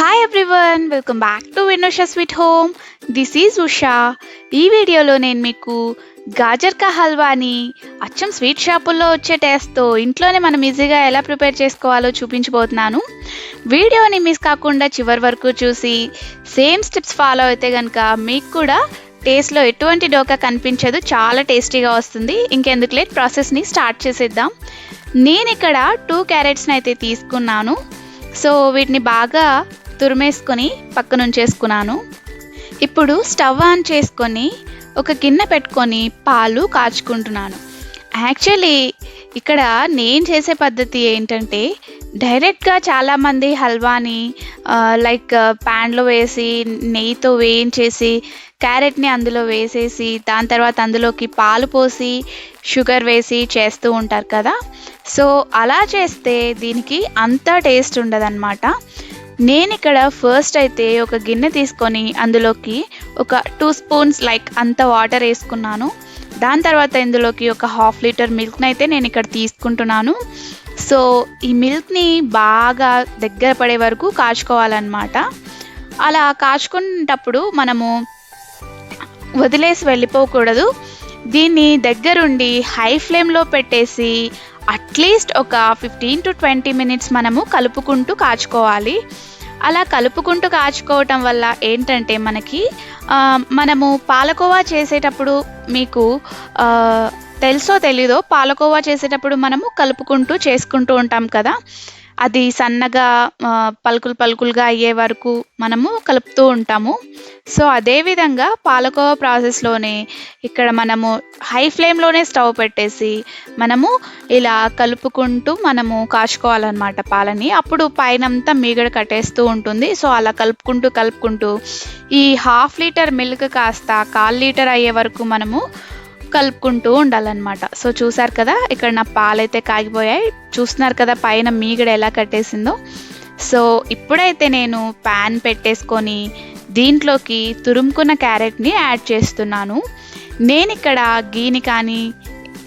Hi everyone welcome back to Vinosha sweet home this is Usha ఈ వీడియోలో నేను మీకు గాజర్ కా హల్వాని అచ్చం స్వీట్ షాపుల్లో వచ్చే టేస్ట్తో ఇంట్లోనే మనం ఈజీగా ఎలా ప్రిపేర్ చేసుకోవాలో చూపించబోతున్నాను. వీడియోని మిస్ కాకుండా చివరి వరకు చూసి సేమ్ స్టెప్స్ ఫాలో అయితే కనుక మీకు కూడా టేస్ట్లో ఎటువంటి డోకా కనిపించదు చాలా టేస్టీగా వస్తుంది. ఇంకెందుకు లేట్ ప్రాసెస్ని స్టార్ట్ చేసేద్దాం. నేను ఇక్కడ టూ క్యారెట్స్ని అయితే తీసుకున్నాను. సో వీటిని బాగా తురిమేసుకొని పక్కనుంచేసుకున్నాను ఇప్పుడు స్టవ్ ఆన్ చేసుకొని ఒక గిన్నె పెట్టుకొని పాలు కాచుకుంటున్నాను. యాక్చువల్లీ ఇక్కడ నేను చేసే పద్ధతి ఏంటంటే డైరెక్ట్గా చాలామంది హల్వాని లైక్ ప్యాన్లో వేసి నెయ్యితో వేయించేసి క్యారెట్ని అందులో వేసేసి దాని తర్వాత అందులోకి పాలు పోసి షుగర్ వేసి చేస్తూ ఉంటారు కదా. సో అలా చేస్తే దీనికి అంత టేస్ట్ ఉండదన్నమాట. నేను ఇక్కడ ఫస్ట్ అయితే ఒక గిన్నె తీసుకొని అందులోకి ఒక టూ స్పూన్స్ లైక్ అంత వాటర్ వేసుకున్నాను. దాని తర్వాత ఇందులోకి ఒక హాఫ్ లీటర్ మిల్క్ని అయితే నేను ఇక్కడ తీసుకుంటున్నాను. సో ఈ మిల్క్ని బాగా దగ్గర పడే వరకు కాచుకోవాలన్నమాట. అలా కాచుకునేటప్పుడు మనము వదిలేసి వెళ్ళిపోకూడదు. దీన్ని దగ్గరుండి హై ఫ్లేమ్లో పెట్టేసి అట్లీస్ట్ ఒక ఫిఫ్టీన్ టు ట్వంటీ మినిట్స్ మనము కలుపుకుంటూ కాచుకోవాలి. అలా కలుపుకుంటూ కాచుకోవటం వల్ల ఏంటంటే మనకి మనము పాలకోవా చేసేటప్పుడు మీకు తెలుసో తెలీదో పాలకోవా చేసేటప్పుడు మనము కలుపుకుంటూ చేసుకుంటూ ఉంటాం కదా. అది సన్నగా పలుకులు పలుకులుగా అయ్యే వరకు మనము కలుపుతూ ఉంటాము. సో అదేవిధంగా పాలకోవా ప్రాసెస్లోనే ఇక్కడ మనము హై ఫ్లేమ్లోనే స్టవ్ పెట్టేసి మనము ఇలా కలుపుకుంటూ మనము కాచుకోవాలన్నమాట పాలని. అప్పుడు పైనంతా మీగడ కట్టేస్తూ ఉంటుంది. సో అలా కలుపుకుంటూ కలుపుకుంటూ ఈ హాఫ్ లీటర్ మిల్క్ కాస్త కాల్ లీటర్ అయ్యే వరకు మనము కలుపుకుంటూ ఉండాలన్నమాట. సో చూసారు కదా ఇక్కడ నా పాలైతే కాగిపోయాయి. చూస్తున్నారు కదా పైన మీగడ ఎలా కట్టేసిందో. సో ఇప్పుడైతే నేను ప్యాన్ పెట్టేసుకొని దీంట్లోకి తురుముకున్న క్యారెట్ని యాడ్ చేస్తున్నాను. నేను ఇక్కడ గీని కానీ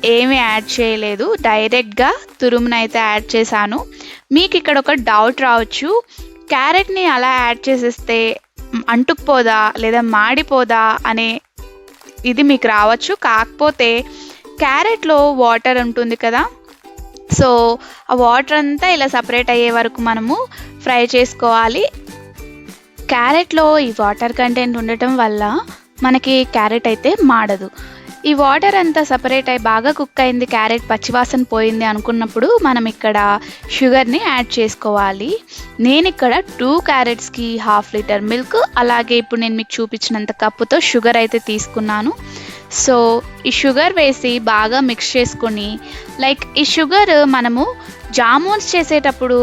ఏమీ యాడ్ చేయలేదు. డైరెక్ట్గా తురుమునైతే యాడ్ చేశాను. మీకు ఇక్కడ ఒక డౌట్ రావచ్చు. క్యారెట్ని అలా యాడ్ చేసేస్తే అంటుకుపోదా లేదా మాడిపోదా అనే ఇది మీకు రావచ్చు. కాకపోతే క్యారెట్లో వాటర్ ఉంటుంది కదా. సో ఆ వాటర్ అంతా ఇలా సపరేట్ అయ్యే వరకు మనము ఫ్రై చేసుకోవాలి. క్యారెట్లో ఈ వాటర్ కంటెంట్ ఉండటం వల్ల మనకి క్యారెట్ అయితే మాడదు. ఈ వాటర్ అంతా సపరేట్ అయి బాగా కుక్ అయింది క్యారెట్ పచ్చివాసన పోయింది అనుకున్నప్పుడు మనం ఇక్కడ షుగర్ని యాడ్ చేసుకోవాలి. నేను ఇక్కడ టూ క్యారెట్స్కి హాఫ్ లీటర్ మిల్క్ అలాగే ఇప్పుడు నేను మీకు చూపించినంత కప్పుతో షుగర్ అయితే తీసుకున్నాను. సో ఈ షుగర్ వేసి బాగా మిక్స్ చేసుకొని లైక్ ఈ షుగర్ మనము జామూన్స్ చేసేటప్పుడు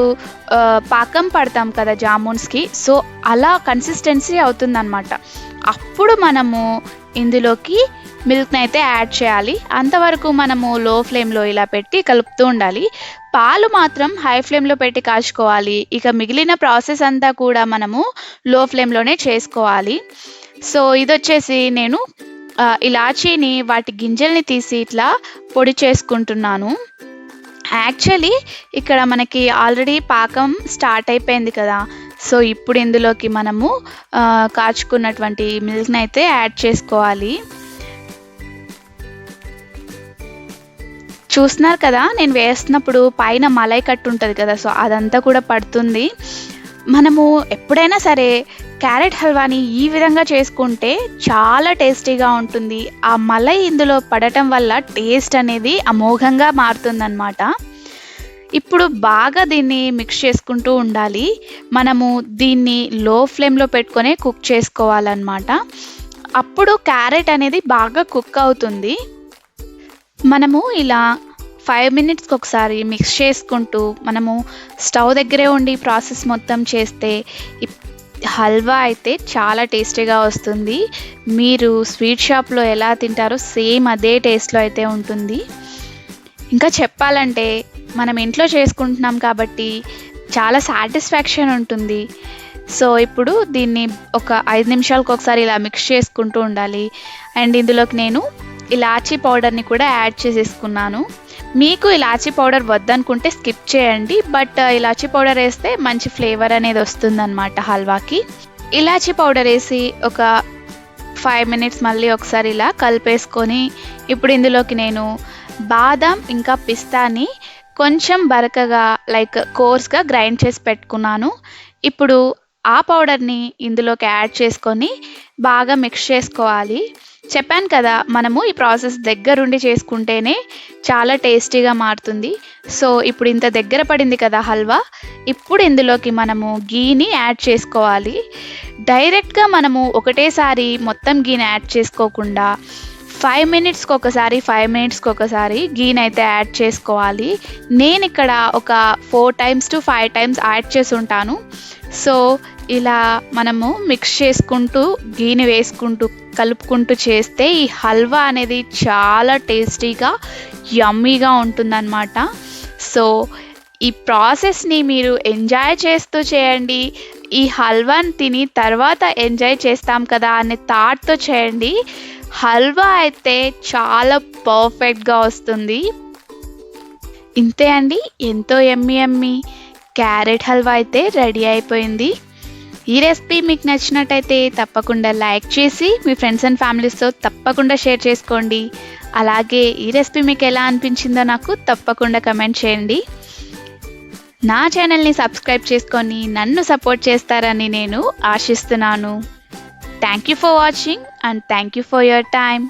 పాకం పడతాం కదా జామూన్స్కి సో అలా కన్సిస్టెన్సీ అవుతుందన్నమాట. అప్పుడు మనము ఇందులోకి మిల్క్ని అయితే యాడ్ చేయాలి. అంతవరకు మనము లో ఫ్లేమ్లో ఇలా పెట్టి కలుపుతూ ఉండాలి. పాలు మాత్రం హై ఫ్లేమ్లో పెట్టి కాచుకోవాలి. ఇక మిగిలిన ప్రాసెస్ అంతా కూడా మనము లో ఫ్లేమ్లోనే చేసుకోవాలి. సో ఇది వచ్చేసి నేను ఇలాచీని వాటి గింజల్ని తీసి ఇట్లా పొడి చేసుకుంటున్నాను. యాక్చువల్లీ ఇక్కడ మనకి ఆల్రెడీ పాకం స్టార్ట్ అయిపోయింది కదా. సో ఇప్పుడు ఇందులోకి మనము కాచుకున్నటువంటి మిల్క్ని అయితే యాడ్ చేసుకోవాలి. చూస్తున్నారు కదా నేను వేస్తున్నప్పుడు పైన మలై కట్టు ఉంటుంది కదా సో అదంతా కూడా పడుతుంది. మనము ఎప్పుడైనా సరే క్యారెట్ హల్వాని ఈ విధంగా చేసుకుంటే చాలా టేస్టీగా ఉంటుంది. ఆ మలై ఇందులో పడటం వల్ల టేస్ట్ అనేది అమోఘంగా మారుతుందన్నమాట. ఇప్పుడు బాగా దీన్ని మిక్స్ చేసుకుంటూ ఉండాలి. మనము దీన్ని లో ఫ్లేమ్లో పెట్టుకొని కుక్ చేసుకోవాలన్నమాట. అప్పుడు క్యారెట్ అనేది బాగా కుక్ అవుతుంది. మనము ఇలా ఫైవ్ మినిట్స్కి ఒకసారి మిక్స్ చేసుకుంటూ మనము స్టవ్ దగ్గరే ఉండి ప్రాసెస్ మొత్తం చేస్తే హల్వా అయితే చాలా టేస్టీగా వస్తుంది. మీరు స్వీట్ షాప్లో ఎలా తింటారో సేమ్ అదే టేస్ట్లో అయితే ఉంటుంది. ఇంకా చెప్పాలంటే మనం ఇంట్లో చేసుకుంటున్నాం కాబట్టి చాలా సాటిస్ఫాక్షన్ ఉంటుంది. సో ఇప్పుడు దీన్ని ఒక ఐదు నిమిషాలకు ఒకసారి ఇలా మిక్స్ చేసుకుంటూ ఉండాలి. అండ్ ఇందులోకి నేను ఇలాచీ పౌడర్ని కూడా యాడ్ చేసేసుకున్నాను. మీకు ఇలాచీ పౌడర్ వద్దనుకుంటే స్కిప్ చేయండి బట్ ఇలాచీ పౌడర్ వేస్తే మంచి ఫ్లేవర్ అనేది వస్తుందన్నమాట హల్వాకి. ఇలాచీ పౌడర్ వేసి ఒక ఫైవ్ మినిట్స్ మళ్ళీ ఒకసారి ఇలా కలిపేసుకొని ఇప్పుడు ఇందులోకి నేను బాదం ఇంకా పిస్తాని కొంచెం బరకగా లైక్ కోర్స్గా గ్రైండ్ చేసి పెట్టుకున్నాను. ఇప్పుడు ఆ పౌడర్ని ఇందులోకి యాడ్ చేసుకొని బాగా మిక్స్ చేసుకోవాలి. చెప్పాను కదా మనము ఈ ప్రాసెస్ దగ్గరుండి చేసుకుంటేనే చాలా టేస్టీగా మారుతుంది. సో ఇప్పుడు ఇంత దగ్గర పడింది కదా హల్వా ఇప్పుడు ఇందులోకి మనము గీని యాడ్ చేసుకోవాలి. డైరెక్ట్గా మనము ఒకటేసారి మొత్తం గీని యాడ్ చేసుకోకుండా ఫైవ్ మినిట్స్కి ఒకసారి ఫైవ్ మినిట్స్కి ఒకసారి గీని అయితే యాడ్ చేసుకోవాలి. నేను ఇక్కడ ఒక four times to five times add చేసి ఉంటాను. సో ఇలా మనము మిక్స్ చేసుకుంటూ గీని వేసుకుంటూ కలుపుకుంటూ చేస్తే ఈ హల్వా అనేది చాలా టేస్టీగా యమ్మీగా ఉంటుందన్నమాట. సో ఈ ప్రాసెస్ని మీరు ఎంజాయ్ చేస్తూ చేయండి. ఈ హల్వాని తిని తర్వాత ఎంజాయ్ చేస్తాం కదా అనే థాట్తో చేయండి. హల్వా అయితే చాలా పర్ఫెక్ట్గా వస్తుంది. ఇంతే అండి. ఎంతో ఎమ్మి ఎమ్మి క్యారెట్ హల్వా అయితే రెడీ అయిపోయింది. ఈ రెసిపీ మీకు నచ్చినట్టయితే తప్పకుండా లైక్ చేసి మీ ఫ్రెండ్స్ అండ్ ఫ్యామిలీస్తో తప్పకుండా షేర్ చేసుకోండి. అలాగే ఈ రెసిపీ మీకు ఎలా అనిపించిందో నాకు తప్పకుండా కమెంట్ చేయండి. నా ఛానల్ని సబ్స్క్రైబ్ చేసుకొని నన్ను సపోర్ట్ చేస్తారని నేను ఆశిస్తున్నాను. Thank you for watching and thank you for your time